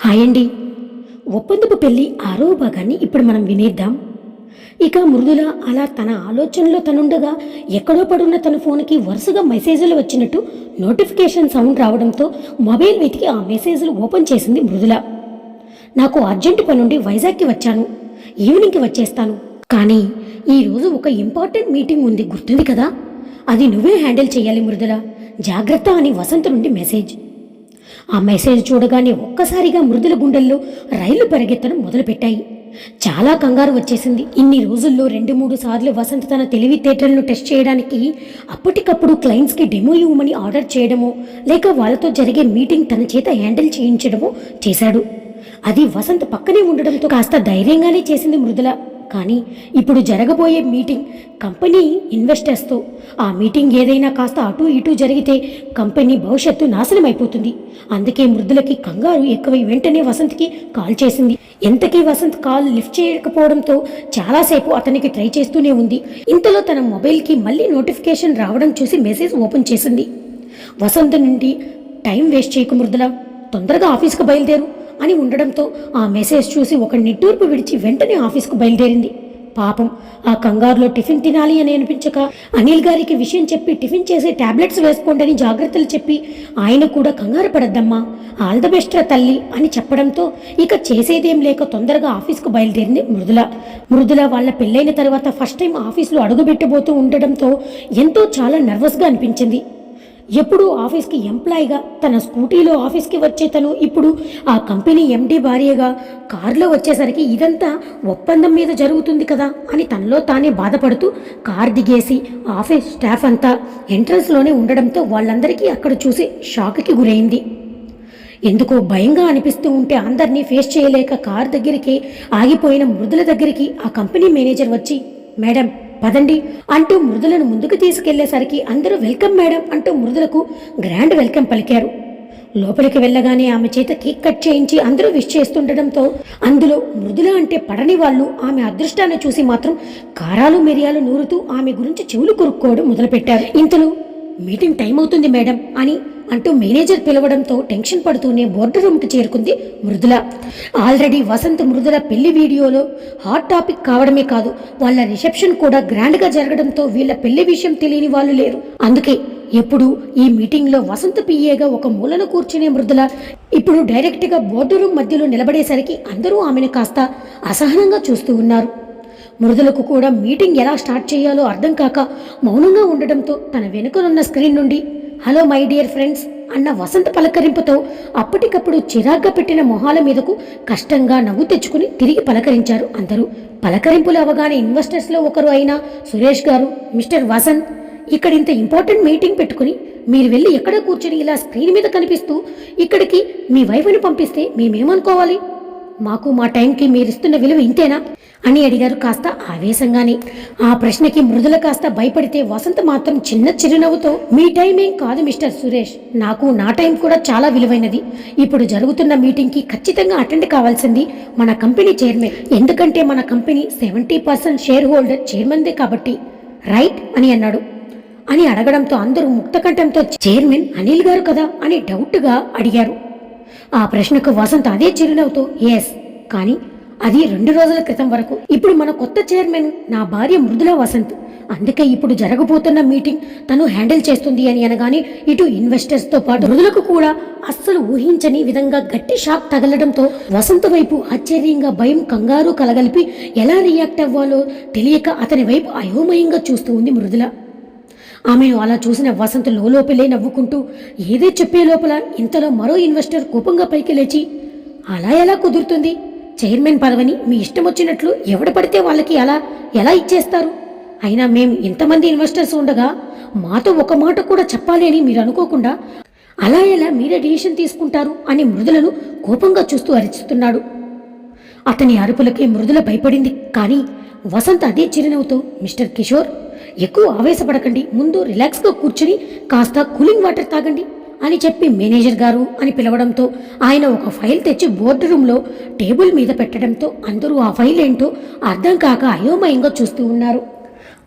Hi అండి ఒప్పందపు పెళ్ళి ఆరో భాగాన్ని ఇప్పుడు మనం వినేద్దాం. ఇక మృదుల అలా తన ఆలోచనలో తనుండగా ఎక్కడో పడున్న తన ఫోన్కి వరుసగా మెసేజ్లు వచ్చినట్టు నోటిఫికేషన్ సౌండ్ రావడంతో మొబైల్ వెతికి ఆ మెసేజ్లు ఓపెన్ చేసింది మృదుల. నాకు అర్జెంటు పనుండి వైజాగ్కి వచ్చాను. ఈవినింగ్కి వచ్చేస్తాను. కానీ ఈరోజు ఒక ఇంపార్టెంట్ మీటింగ్ ఉంది గుర్తుంది కదా? అది నువ్వే హ్యాండిల్ చేయాలి మృదుల. జాగ్రత్త అని వసంత నుండి మెసేజ్. ఆ మెసేజ్ చూడగానే ఒక్కసారిగా మృదుల గుండెల్లో రైళ్ళు పరిగెత్తడం మొదలుపెట్టాయి. చాలా కంగారు వచ్చేసింది. ఇన్ని రోజుల్లో రెండు మూడు సార్లు వసంత తన తెలివితేటలను టెస్ట్ చేయడానికి అప్పటికప్పుడు క్లయింట్స్కి డెమో ఇవ్వమని ఆర్డర్ చేయడమో లేక వాళ్ళతో జరిగే మీటింగ్ తన చేత హ్యాండిల్ చేయించడమో చేశాడు. అది వసంత్ పక్కనే ఉండడంతో కాస్త ధైర్యంగానే చేసింది మృదుల. కానీ ఇప్పుడు జరగబోయే మీటింగ్ కంపెనీ ఇన్వెస్టర్స్తో. ఆ మీటింగ్ ఏదైనా కాస్త అటు ఇటు జరిగితే కంపెనీ భవిష్యత్తు నాశనం అయిపోతుంది అందుకే మృదులకి కంగారు ఎక్కువై వెంటనే వసంత్కి కాల్ చేసింది. ఎంతకీ వసంత్ కాల్ లిఫ్ట్ చేయకపోవడంతో చాలాసేపు అతనికి ట్రై చేస్తూనే ఉంది. ఇంతలో తన మొబైల్కి మళ్ళీ నోటిఫికేషన్ రావడం చూసి మెసేజ్ ఓపెన్ చేసింది. వసంత్ నుండి టైం వేస్ట్ చేయకు మృదుల. తొందరగా ఆఫీస్కి బయలుదేరు. అని ఉండడంతో ఆ మెసేజ్ చూసి ఒక నిట్టూర్పు విడిచి వెంటనే ఆఫీస్కు బయలుదేరింది. పాపం ఆ కంగారులో టిఫిన్ తినాలి అని అనిపించక అనిల్ గారికి విషయం చెప్పి టిఫిన్ చేసే టాబ్లెట్స్ వేసుకోండి అని జాగ్రత్తలు చెప్పి ఆయన కూడా కంగారు పడద్దమ్మా ఆల్ ద బెస్ట్ రా తల్లి అని చెప్పడంతో ఇక చేసేదేం లేక తొందరగా ఆఫీస్కు బయలుదేరింది మృదుల. మృదుల వాళ్ళ పెళ్ళైన తర్వాత ఫస్ట్ టైం ఆఫీస్లో అడుగుపెట్టబోతూ ఉండడంతో ఎంతో చాలా నర్వస్గా అనిపించింది. ఎప్పుడు ఆఫీస్కి ఎంప్లాయీగా తన స్కూటీలో ఆఫీస్కి వచ్చే తను ఇప్పుడు ఆ కంపెనీ ఎండీ భార్యగా కారులో వచ్చేసరికి ఇదంతా ఒప్పందం మీద జరుగుతుంది కదా అని తనలో తానే బాధపడుతూ కార్ దిగేసి ఆఫీస్ స్టాఫ్ అంతా ఎంట్రన్స్లోనే ఉండడంతో వాళ్ళందరికీ అక్కడ చూసి షాక్కి గురైంది. ఎందుకో భయంగా అనిపిస్తూ ఉంటే అందరినీ ఫేస్ చేయలేక కార్ దగ్గరికి ఆగిపోయిన మృదుల దగ్గరికి ఆ కంపెనీ మేనేజర్ వచ్చి మేడం పదండి అంటూ మృదులను ముందుకు తీసుకెళ్ళేసరికి అందరూ వెల్కమ్ మేడం అంటూ మృదులకు గ్రాండ్ వెల్కమ్ పలికారు. లోపలికి వెళ్ళగానే ఆమె చేత కేక్ కట్ చేయించి అందరూ విష్ చేస్తుండడంతో అందులో మృదుల అంటే పడని వాళ్ళు ఆమె అదృష్టాన్ని చూసి మాత్రం కారాలు మిరియాలు నూరుతూ ఆమె గురించి చెవులు కొరుక్కోవడం మొదలుపెట్టారు. ఇంతలో మీటింగ్ టైం అవుతుంది మేడం అని అంటూ మేనేజర్ పిలవడంతో టెన్షన్ పడుతూనే బోర్డు రూమ్కి చేరుకుంది మృదుల. ఆల్రెడీ వసంత్ మృదుల పెళ్ళి వీడియోలో హాట్ టాపిక్ కావడమే కాదు వాళ్ళ రిసెప్షన్ కూడా గ్రాండ్గా జరగడంతో వీళ్ళ పెళ్ళి విషయం తెలియని వాళ్ళు లేరు. అందుకే ఎప్పుడు ఈ మీటింగ్లో వసంత పియ్యేగా ఒక మూలన కూర్చునే మృదుల ఇప్పుడు డైరెక్ట్గా బోర్డు రూమ్ మధ్యలో నిలబడేసరికి అందరూ ఆమెను కాస్త అసహనంగా చూస్తూ ఉన్నారు. మృదులకు కూడా మీటింగ్ ఎలా స్టార్ట్ చేయాలో అర్థం కాక మౌనంగా ఉండడంతో తన వెనుకనున్న స్క్రీన్ నుండి హలో మై డియర్ ఫ్రెండ్స్. అన్న వసంత పలకరింపుతో అప్పటికప్పుడు చిరాగ్గా పెట్టిన మొహాల మీదకు కష్టంగా నవ్వు తెచ్చుకుని తిరిగి పలకరించారు అందరూ. పలకరింపులు అవగానే ఇన్వెస్టర్స్లో ఒకరు అయిన సురేష్ గారు మిస్టర్ వసంత్ ఇక్కడ ఇంత ఇంపార్టెంట్ మీటింగ్ పెట్టుకుని మీరు వెళ్ళి ఎక్కడ కూర్చొని ఇలా స్క్రీన్ మీద కనిపిస్తూ ఇక్కడికి మీ వైఫ్ని పంపిస్తే మేమేమనుకోవాలి? మాకు మా టైంకి మీరిస్తున్న విలువ ఇంతేనా? అని అడిగారు కాస్త ఆవేశంగానే. ఆ ప్రశ్నకి మృదుల కాస్త భయపడితే వసంత మాత్రం చిన్న చిరునవ్వుతో మీ టైం ఏం కాదు మిస్టర్ సురేష్. నాకు నా టైం కూడా చాలా విలువైనది. ఇప్పుడు జరుగుతున్న మీటింగ్కి ఖచ్చితంగా అటెండ్ కావాల్సింది మన కంపెనీ చైర్మన్ ఎందుకంటే మన company seventy percent share holder చైర్మన్దే కాబట్టి. రైట్ అని అన్నాడు. అని అడగడంతో అందరూ ముక్తకంఠంతో చైర్మన్ అనిల్ గారు కదా? అని డౌట్గా అడిగారు. ఆ ప్రశ్నకు వసంత్ అదే చిరునవ్వుతో ఎస్ కానీ అది రెండు రోజుల క్రితం వరకు. ఇప్పుడు మన కొత్త చైర్మన్ నా భార్య మృదుల వసంత్. అందుకే ఇప్పుడు జరగబోతున్న మీటింగ్ తను హ్యాండిల్ చేస్తుంది అని అనగానే ఇటు ఇన్వెస్టర్స్తో పాటు మృదులకు కూడా అస్సలు ఊహించని విధంగా గట్టి షాక్ తగలడంతో వసంత్ వైపు ఆశ్చర్యంగా భయం కంగారు కలగలిపి ఎలా రియాక్ట్ అవ్వాలో తెలియక అతని వైపు అయోమయంగా చూస్తూ ఉంది మృదుల. ఆమెను అలా చూసిన వసంత్ లోపలే నవ్వుకుంటూ ఏదే చెప్పే లోపల ఇంతలో మరో ఇన్వెస్టర్ కోపంగా పైకి లేచి అలా ఎలా కుదురుతుంది? చైర్మన్ పదవిని మీ ఇష్టం వచ్చినట్లు ఎవడు పడితే వాళ్ళకి అలా ఎలా ఇచ్చేస్తారు? అయినా మేము ఇంతమంది ఇన్వెస్టర్స్ ఉండగా మాతో ఒక మాట కూడా చెప్పాలి అని మీరు అనుకోకుండా అలా ఎలా మీరే డిసిషన్ తీసుకుంటారు అని మృదులను కోపంగా చూస్తూ అరిచుతున్నాడు. అతని అరుపులకి మృదుల భయపడింది. కానీ వసంత్ అదే చిరునవ్వుతో మిస్టర్ కిషోర్ ఎక్కువ ఆవేశపడకండి ముందు రిలాక్స్గా కూర్చుని కాస్త కూలింగ్ వాటర్ తాగండి. అని చెప్పి మేనేజర్ గారు అని పిలవడంతో ఆయన ఒక ఫైల్ తెచ్చి బోర్డు రూమ్లో టేబుల్ మీద పెట్టడంతో అందరూ ఆ ఫైల్ ఏంటో అర్థం కాక అయోమయంగా చూస్తూ ఉన్నారు.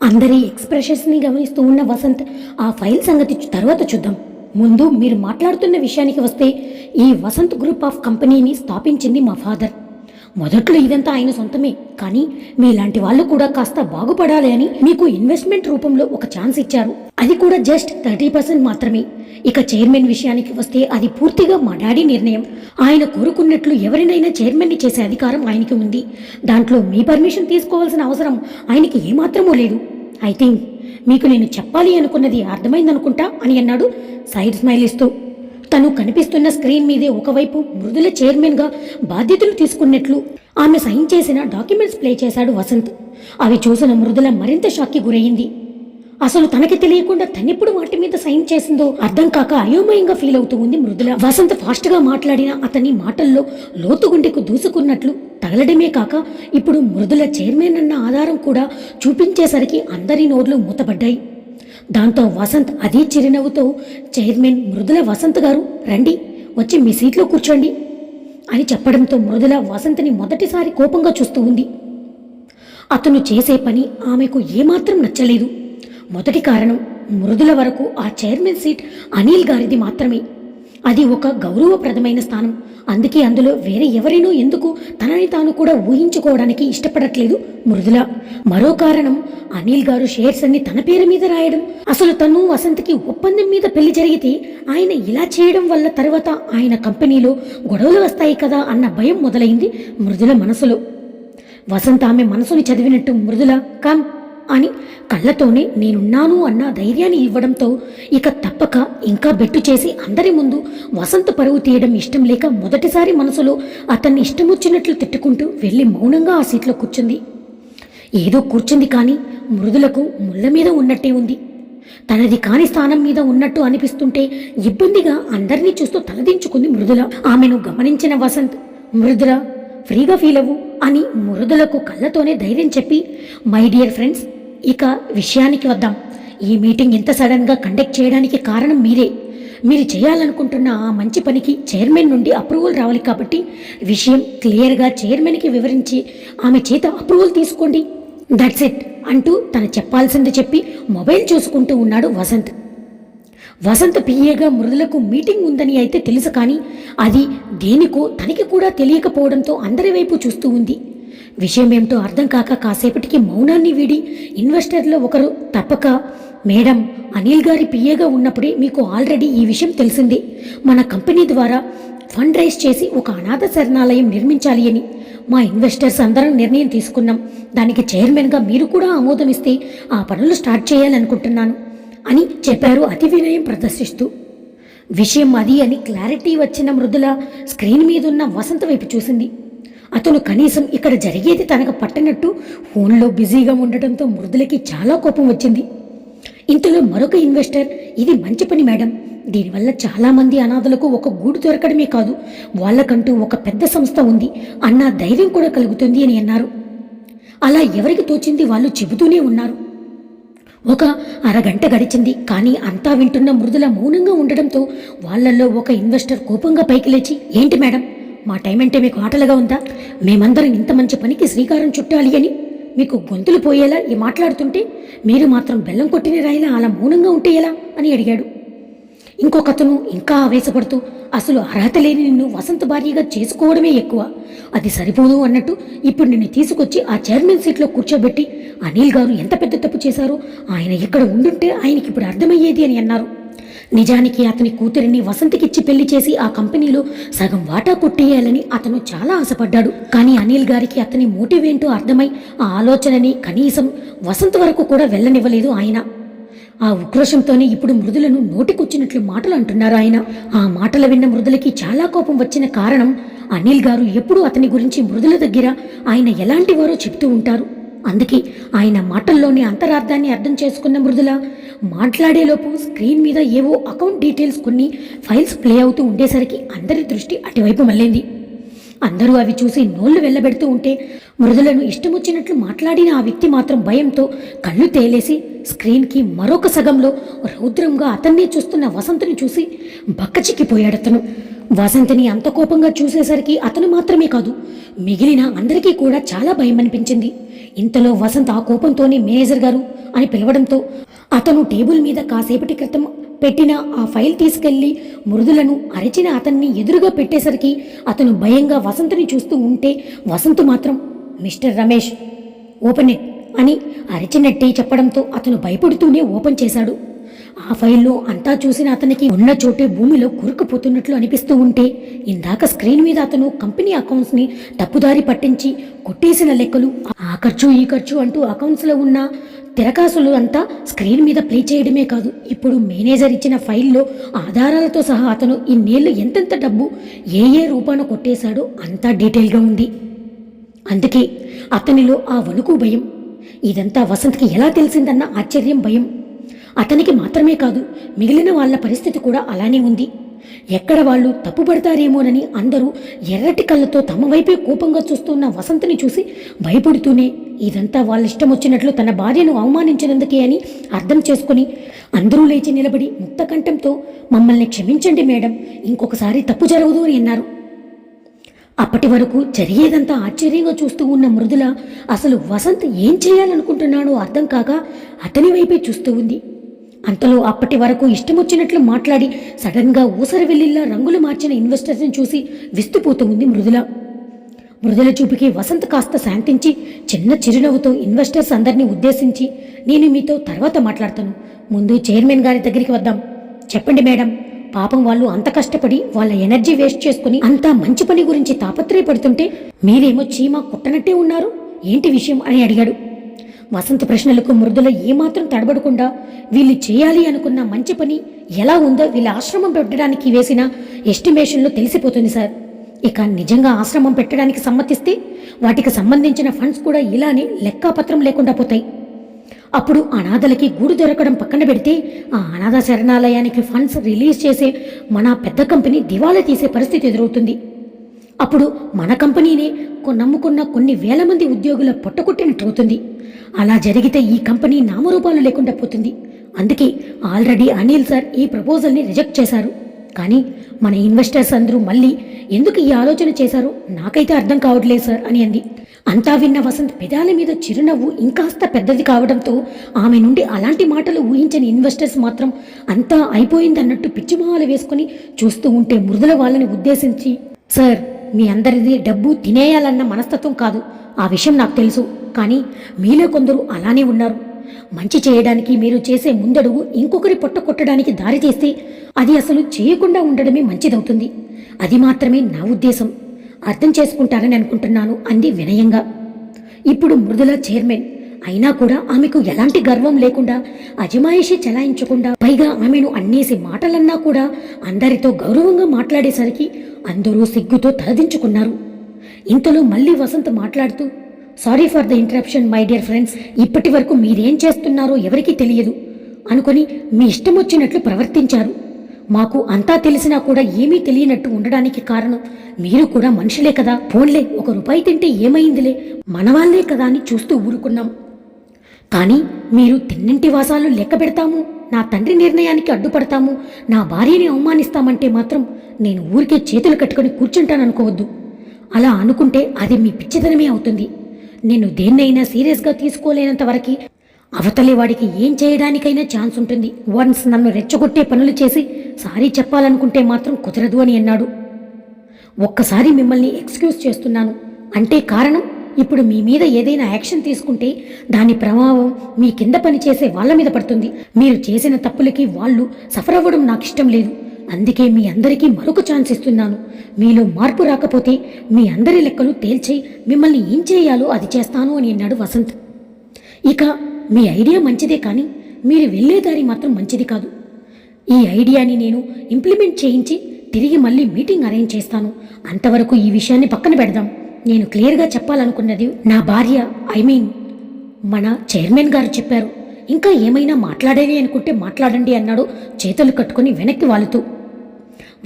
అందరి ఎక్స్ప్రెషన్స్ని గమనిస్తూ ఉన్న వసంత్ ఆ ఫైల్ సంగతి తర్వాత చూద్దాం. ముందు మీరు మాట్లాడుతున్న విషయానికి వస్తే ఈ వసంత్ గ్రూప్ ఆఫ్ కంపెనీని స్థాపించింది మా ఫాదర్. మొదట్లో ఇదంతా ఆయన సొంతమే. కానీ మీలాంటి వాళ్ళు కూడా కాస్త బాగుపడాలి అని మీకు ఇన్వెస్ట్మెంట్ రూపంలో ఒక ఛాన్స్ ఇచ్చారు. అది కూడా జస్ట్ థర్టీ పర్సెంట్ మాత్రమే. ఇక చైర్మన్ విషయానికి వస్తే అది పూర్తిగా మా డాడీ నిర్ణయం. ఆయన కోరుకున్నట్లు ఎవరినైనా చైర్మన్ని చేసే అధికారం ఆయనకి ఉంది. దాంట్లో మీ పర్మిషన్ తీసుకోవాల్సిన అవసరం ఆయనకి ఏమాత్రమూ లేదు. ఐ థింక్ మీకు నేను చెప్పాలి అనుకున్నది అర్థమైందనుకుంటా అని అన్నాడు సైడ్ స్మైల్ ఇస్తూ తను కనిపిస్తున్న స్క్రీన్ మీదే ఒకవైపు మృదుల చైర్మన్గా బాధ్యతలు తీసుకున్నట్లు ఆమె సైన్ చేసిన డాక్యుమెంట్స్ ప్లే చేశాడు వసంత్. అవి చూసిన మృదుల మరింత షాక్కి గురయ్యింది అసలు తనకి తెలియకుండా తనెప్పుడు వాటి మీద సైన్ చేసిందో అర్థం కాక అయోమయంగా ఫీల్ అవుతూ ఉంది మృదుల. వసంత్ ఫాస్ట్గా మాట్లాడిన అతని మాటల్లో లోతుగుండెకు దూసుకున్నట్లు తగలడమే కాక ఇప్పుడు మృదుల చైర్మన్ అన్న ఆధారం కూడా చూపించేసరికి అందరి నోర్లు మూతపడ్డాయి. దాంతో వసంత్ అదే చిరునవ్వుతో చైర్మన్ మృదుల వసంత్ గారు రండి వచ్చి మీ సీట్లో కూర్చోండి అని చెప్పడంతో మృదుల వసంత్ని మొదటిసారి కోపంగా చూస్తూ ఉంది. అతను చేసే పని ఆమెకు ఏమాత్రం నచ్చలేదు. మొదటి కారణం మృదుల వరకు ఆ చైర్మన్ సీట్ అనిల్ గారిది మాత్రమే. అది ఒక గౌరవప్రదమైన స్థానం. అందుకే అందులో వేరే ఎవరినో ఎందుకు తనని తాను కూడా ఊహించుకోవడానికి ఇష్టపడట్లేదు? మృదుల. మరో కారణం అనిల్ గారు షేర్స్ అన్ని తన పేరు మీద రాయడం. అసలు తను వసంత్కి ఒప్పందం మీద పెళ్ళి జరిగితే ఆయన ఇలా చేయడం వల్ల తర్వాత ఆయన కంపెనీలో గొడవలు వస్తాయి కదా అన్న భయం మొదలైంది మృదుల మనసులో. వసంత ఆమె మనసుని చదివినట్టు మృదుల కమ్ అని కళ్ళతోనే నేనున్నాను అన్న ధైర్యాన్ని ఇవ్వడంతో ఇక తప్పక ఇంకా బెట్టు చేసి అందరి ముందు వసంత పరువు తీయడం ఇష్టం లేక మొదటిసారి మనసులో అతన్ని ఇష్టమొచ్చినట్లు తిట్టుకుంటూ వెళ్ళి మౌనంగా ఆ సీట్లో కూర్చుంది. ఏదో కూర్చుంది కానీ మృదులకు ముళ్ళ మీద ఉన్నట్టే ఉంది. తనది కాని స్థానం మీద ఉన్నట్టు అనిపిస్తుంటే ఇబ్బందిగా అందరినీ చూస్తూ తలదించుకుంది మృదుల. ఆమెను గమనించిన వసంత్ మృదుల ఫ్రీగా ఫీల్ అవ్వు అని మృదులకు కళ్ళతోనే ధైర్యం చెప్పి మై డియర్ ఫ్రెండ్స్ ఇక విషయానికి వద్దాం. ఈ మీటింగ్ ఇంత సడన్గా కండక్ట్ చేయడానికి కారణం మీరే. మీరు చేయాలనుకుంటున్న ఆ మంచి పనికి చైర్మన్ నుండి అప్రూవల్ రావాలి కాబట్టి విషయం క్లియర్గా చైర్మన్కి వివరించి ఆమె చేత అప్రూవల్ తీసుకోండి. దట్స్ ఇట్ అంటూ తను చెప్పాల్సింది చెప్పి మొబైల్ చూసుకుంటూ ఉన్నాడు వసంత్. వసంత పిఏగా మృదులకు మీటింగ్ ఉందని అయితే తెలుసు కానీ అది దేనికో తనకి కూడా తెలియకపోవడంతో అందరి వైపు చూస్తూ ఉంది. విషయం ఏమిటో అర్థం కాక కాసేపటికి మౌనాన్ని వీడి ఇన్వెస్టర్లో ఒకరు తప్పక మేడం అనిల్ గారి పిఏగా ఉన్నప్పుడే మీకు ఆల్రెడీ ఈ విషయం తెలిసింది. మన కంపెనీ ద్వారా ఫండ్ రైజ్ చేసి ఒక అనాథ శరణాలయం నిర్మించాలి అని మా ఇన్వెస్టర్స్ అందరం నిర్ణయం తీసుకున్నాం. దానికి చైర్మన్గా మీరు కూడా ఆమోదం ఇస్తే ఆ పనులు స్టార్ట్ చేయాలనుకుంటున్నాను అని చెప్పారు అతి వినయం ప్రదర్శిస్తూ. విషయం అది అని క్లారిటీ వచ్చిన మృదుల స్క్రీన్ మీదున్న వసంత వైపు చూసింది. అతను కనీసం ఇక్కడ జరిగేది తనకు పట్టనట్టు ఫోన్లో బిజీగా ఉండటంతో మృదులకి చాలా కోపం వచ్చింది. ఇంతలో మరొక ఇన్వెస్టర్ ఇది మంచి పని మేడం. దీనివల్ల చాలామంది అనాథలకు ఒక గూడు దొరకడమే కాదు వాళ్ళకంటూ ఒక పెద్ద సంస్థ ఉంది. అన్న ధైర్యం కూడా కలుగుతుంది అని అన్నారు. అలా ఎవరికి తోచింది వాళ్ళు చెబుతూనే ఉన్నారు. ఒక అరగంట గడిచింది కానీ అంతా వింటున్న మృదుల మౌనంగా ఉండడంతో వాళ్ళల్లో ఒక ఇన్వెస్టర్ కోపంగా పైకి లేచి ఏంటి మేడం? మా టైం అంటే మీకు ఆటలుగా ఉందా? మేమందరం ఇంత మంచి పనికి శ్రీకారం చుట్టాలి అని మీకు గొంతులు పోయేలా ఈ మాట్లాడుతుంటే మీరు మాత్రం బెల్లం కొట్టిన రాయిలా అలా మౌనంగా ఉంటే ఎలా అని అడిగాడు. ఇంకొకతను ఇంకా ఆవేశపడుతూ అసలు అర్హత లేని నిన్ను వసంత భార్యగా చేసుకోవడమే ఎక్కువ. అది సరిపోదు అన్నట్టు ఇప్పుడు నిన్ను తీసుకొచ్చి ఆ చైర్మన్ సీట్లో కూర్చోబెట్టి అనిల్ గారు ఎంత పెద్ద తప్పు చేశారో ఆయన ఇక్కడ ఉండుంటే ఆయనకి ఇప్పుడు అర్థమయ్యేది అని అన్నారు. నిజానికి అతని కూతురిని వసంతకిచ్చి పెళ్ళి చేసి ఆ కంపెనీలో సగం వాటా కొట్టేయాలని అతను చాలా ఆశపడ్డాడు. కానీ అనిల్ గారికి అతని మోటివ్ ఏంటో అర్థమై ఆ ఆలోచనని కనీసం వసంత్ వరకు కూడా వెళ్ళనివ్వలేదు ఆయన. ఆ ఉక్రోషంతోనే ఇప్పుడు మృదులను నోటికొచ్చినట్లు మాటలు అంటున్నారు ఆయన. ఆ మాటలు విన్న మృదులకి చాలా కోపం వచ్చిన కారణం అనిల్ గారు ఎప్పుడూ అతని గురించి మృదుల దగ్గర ఆయన ఎలాంటి వారో చెప్తూ ఉంటారు. అందుకే ఆయన మాటల్లోని అంతరార్థాన్ని అర్థం చేసుకున్న మృదుల మాట్లాడేలోపు స్క్రీన్ మీద ఏవో అకౌంట్ డీటెయిల్స్ కొన్ని ఫైల్స్ ప్లే అవుతూ ఉండేసరికి అందరి దృష్టి అటువైపు మళ్ళింది. అందరూ అవి చూసి నోళ్ళు వెళ్ళబెడుతూ ఉంటే మృదులను ఇష్టమొచ్చినట్లు మాట్లాడిన ఆ వ్యక్తి మాత్రం భయంతో కళ్ళు తేలేసి స్క్రీన్కి మరొక సగంలో రౌద్రంగా అతన్నే చూస్తున్న వసంతుని చూసి బక్కచిక్కిపోయాడతను వసంతిని అంత కోపంగా చూసేసరికి అతను మాత్రమే కాదు మిగిలిన అందరికీ కూడా చాలా భయం అనిపించింది ఇంతలో వసంత్ ఆ కోపంతోనే మేనేజర్ గారు అని పిలవడంతో అతను టేబుల్ మీద కాసేపటి క్రితం పెట్టిన ఆ ఫైల్ తీసుకెళ్ళి మృదులను అరిచిన అతన్ని ఎదురుగా పెట్టేసరికి అతను భయంగా వసంతుని చూస్తూ ఉంటే వసంతు మాత్రం మిస్టర్ రమేష్ ఓపెన్ ఇట్ అని అరిచినట్టే చెప్పడంతో అతను భయపడుతూనే ఓపెన్ చేశాడు. ఆ ఫైల్లో అంతా చూసిన అతనికి ఉన్న చోటే భూమిలో కురుకుపోతున్నట్లు అనిపిస్తూ ఉంటే ఇందాక స్క్రీన్ మీద అతను కంపెనీ అకౌంట్స్ని తప్పుదారి పట్టించి కొట్టేసిన లెక్కలు ఆ ఖర్చు ఈ ఖర్చు అంటూ అకౌంట్స్లో ఉన్న తిరకాసులు అంతా స్క్రీన్ మీద ప్లే చేయడమే కాదు ఇప్పుడు మేనేజర్ ఇచ్చిన ఫైల్లో ఆధారాలతో సహా అతను ఇన్నేళ్ళు ఎంతెంత డబ్బు ఏ ఏ రూపాన కొట్టేశాడో అంతా డీటెయిల్గా ఉంది. అందుకే అతనిలో ఆ వణుకు భయం. ఇదంతా వసంత్కి ఎలా తెలిసిందన్న ఆశ్చర్యం భయం. అతనికి మాత్రమే కాదు మిగిలిన వాళ్ళ పరిస్థితి కూడా అలానే ఉంది. ఎక్కడ వాళ్ళు తప్పుపడతారేమోనని అందరూ ఎర్రటి కళ్ళతో తమ వైపే కోపంగా చూస్తున్న వసంతని చూసి భయపడుతూనే ఇదంతా వాళ్ళ ఇష్టం వచ్చినట్లు తన భార్యను అవమానించినందుకే అని అర్థం చేసుకుని అందరూ లేచి నిలబడి ముక్తకంఠంతో మమ్మల్ని క్షమించండి మేడం ఇంకొకసారి తప్పు జరగదు అని అన్నారు. అప్పటి వరకు జరిగేదంతా ఆశ్చర్యంగా చూస్తూ ఉన్న మృదుల అసలు వసంత్ ఏం చేయాలనుకుంటున్నాడో అర్థం కాక అతని వైపే చూస్తూ ఉంది. అంతలో అప్పటి వరకు ఇష్టం వచ్చినట్లు మాట్లాడి సడన్గా ఊసరి వెల్లిల్లా రంగులు మార్చిన ఇన్వెస్టర్స్ని చూసి విస్తుపోతూ ఉంది మృదుల. మృదుల చూపుకి వసంత్ కాస్త శాంతించి చిన్న చిరునవ్వుతో ఇన్వెస్టర్స్ అందరినీ ఉద్దేశించి నేను మీతో తర్వాత మాట్లాడతాను. ముందు చైర్మన్ గారి దగ్గరికి వద్దాం. చెప్పండి మేడం. పాపం వాళ్ళు అంత కష్టపడి వాళ్ళ ఎనర్జీ వేస్ట్ చేసుకుని అంత మంచి పని గురించి తాపత్రయపడుతుంటే మీరేమో చీమ కుట్టనట్టే ఉన్నారు. ఏంటి విషయం? అని అడిగాడు. వసంత ప్రశ్నలకు మృదుల ఏమాత్రం తడబడకుండా వీళ్ళు చేయాలి అనుకున్న మంచి పని ఎలా ఉందో వీళ్ళ ఆశ్రమం పెట్టడానికి వేసిన ఎస్టిమేషన్లో తెలిసిపోతుంది సార్. ఇక నిజంగా ఆశ్రమం పెట్టడానికి సమ్మతిస్తే వాటికి సంబంధించిన ఫండ్స్ కూడా ఇలానే లెక్కాపత్రం లేకుండా పోతాయి. అప్పుడు అనాథలకి గూడు దొరకడం పక్కన పెడితే ఆ అనాథ శరణాలయానికి ఫండ్స్ రిలీజ్ చేసే మన పెద్ద కంపెనీ దివాలా తీసే పరిస్థితి ఎదురవుతుంది. అప్పుడు మన కంపెనీనే కొ- నమ్ముకున్న కొన్ని వేల మంది ఉద్యోగుల పొట్టకొట్టినట్టవుతుంది అలా జరిగితే ఈ కంపెనీ నామరూపాలు లేకుండా పోతుంది. అందుకే ఆల్రెడీ అనిల్ సార్ ఈ ప్రపోజల్ని రిజెక్ట్ చేశారు. కానీ మన ఇన్వెస్టర్స్ అందరూ మళ్ళీ ఎందుకు ఈ ఆలోచన చేశారో నాకైతే అర్థం కావట్లేదు సార్ అని అంది. అంతా విన్న వసంత్ పెదాల మీద చిరునవ్వు ఇంకాస్త పెద్దది కావడంతో ఆమె నుండి అలాంటి మాటలు ఊహించని ఇన్వెస్టర్స్ మాత్రం అంతా అయిపోయిందన్నట్టు పిచ్చిమొహాలు వేసుకుని చూస్తూ ఉంటే మృదుల వాళ్ళని ఉద్దేశించి సార్ మీ అందరిది డబ్బు తినేయాలన్న మనస్తత్వం కాదు. ఆ విషయం నాకు తెలుసు. కానీ మీలో కొందరు అలానే ఉన్నారు. మంచి చేయడానికి మీరు చేసే ముందడుగు ఇంకొకరి పొట్ట కొట్టడానికి దారి చేస్తే అది అసలు చేయకుండా ఉండడమే మంచిదవుతుంది. అది మాత్రమే నా ఉద్దేశం. అర్థం చేసుకుంటారని అనుకుంటున్నాను అంది వినయంగా. ఇప్పుడు మృదుల చైర్మన్. అయినా కూడా ఆమెకు ఎలాంటి గర్వం లేకుండా అజమాయిషి చలాయించకుండా పైగా ఆమెను అన్నేసి మాటలన్నా కూడా అందరితో గౌరవంగా మాట్లాడేసరికి అందరూ సిగ్గుతో తలదించుకున్నారు. ఇంతలో మళ్ళీ వసంత్ మాట్లాడుతూ sorry for the interruption my dear friends ఇప్పటి వరకు మీరేం చేస్తున్నారో ఎవరికీ తెలియదు అనుకొని మీ ఇష్టం వచ్చినట్లు ప్రవర్తించారు. మాకు అంతా తెలిసినా కూడా ఏమీ తెలియనట్టు ఉండడానికి కారణం మీరు కూడా మనుషులే కదా. ఫోన్లే ఒక రూపాయి తింటే ఏమైందిలే? మనవాళ్ళే కదా అని చూస్తూ ఊరుకున్నాం. కానీ మీరు తిన్నింటి వాసాలు లెక్క పెడతాము? నా తండ్రి నిర్ణయానికి అడ్డుపడతాము. నా భార్యని అవమానిస్తామంటే మాత్రం నేను ఊరికే చేతులు కట్టుకొని కూర్చుంటాననుకోవద్దు. అలా అనుకుంటే అది మీ పిచ్చితనమే అవుతుంది. నేను దేన్నైనా సీరియస్గా తీసుకోలేనంత వరకు అవతలి వాడికి ఏం చేయడానికైనా ఛాన్స్ ఉంటుంది. వన్స్ నన్ను రెచ్చగొట్టే పనులు చేసి సారీ చెప్పాలనుకుంటే మాత్రం కుదరదు అని అన్నాడు. ఒక్కసారి మిమ్మల్ని ఎక్స్క్యూజ్ చేస్తున్నాను. అంటే కారణం? ఇప్పుడు మీ మీద ఏదైనా యాక్షన్ తీసుకుంటే దాని ప్రభావం మీ కింద పనిచేసే వాళ్ళ మీద పడుతుంది. మీరు చేసిన తప్పులకి వాళ్ళు సఫర్ అవ్వడం నాకు ఇష్టం లేదు. అందుకే మీ అందరికీ మరొక ఛాన్స్ ఇస్తున్నాను. మీలో మార్పు రాకపోతే మీ అందరి లెక్కలు తేల్చి మిమ్మల్ని ఏం చేయాలో అది చేస్తాను అని అన్నాడు వసంత్. ఇక మీ ఐడియా మంచిదే కానీ మీరు వెళ్ళే దారి మాత్రం మంచిది కాదు. ఈ ఐడియాని నేను ఇంప్లిమెంట్ చేయించి తిరిగి మళ్ళీ మీటింగ్ అరేంజ్ చేస్తాను. అంతవరకు ఈ విషయాన్ని పక్కన పెడదాం. నేను క్లియర్గా చెప్పాలనుకున్నది నా భార్య ఐ మీన్ మన చైర్మన్ గారు చెప్పారు. ఇంకా ఏమైనా మాట్లాడేది అనుకుంటే మాట్లాడండి అన్నాడు చేతులు కట్టుకుని వెనక్కి వాలుతూ.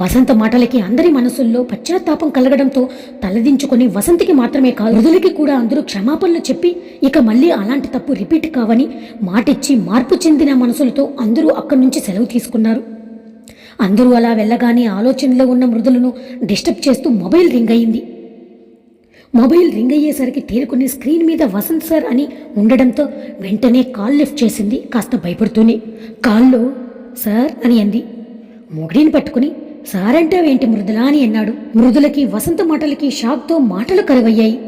వసంత మాటలకి అందరి మనసుల్లో పశ్చాత్తాపం కలగడంతో తలదించుకొని వసంతికి మాత్రమే కాదు మృదులకి కూడా అందరూ క్షమాపణలు చెప్పి ఇక మళ్ళీ అలాంటి తప్పు రిపీట్ కావని మాటిచ్చి మార్పు చెందిన మనసులతో అందరూ అక్కడి నుంచి సెలవు తీసుకున్నారు. అందరూ అలా వెళ్ళగానే ఆలోచనలో ఉన్న మృదులను డిస్టర్బ్ చేస్తూ మొబైల్ రింగ్ అయింది. మొబైల్ రింగ్ అయ్యేసరికి తేరుకుని స్క్రీన్ మీద వసంత్ సార్ అని ఉండడంతో వెంటనే కాల్ లిఫ్ట్ చేసింది కాస్త భయపడుతూనే. కాల్లో సార్ అని అంది. మొగడిని పట్టుకుని సార్ అంటావేంటి మృదుల అని అన్నాడు. మృదులకి వసంత మాటలకి షాక్తో మాటలు కరువయ్యాయి.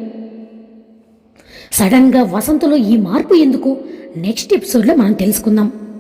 సడన్గా వసంతలో ఈ మార్పు ఎందుకు? నెక్స్ట్ ఎపిసోడ్లో మనం తెలుసుకుందాం.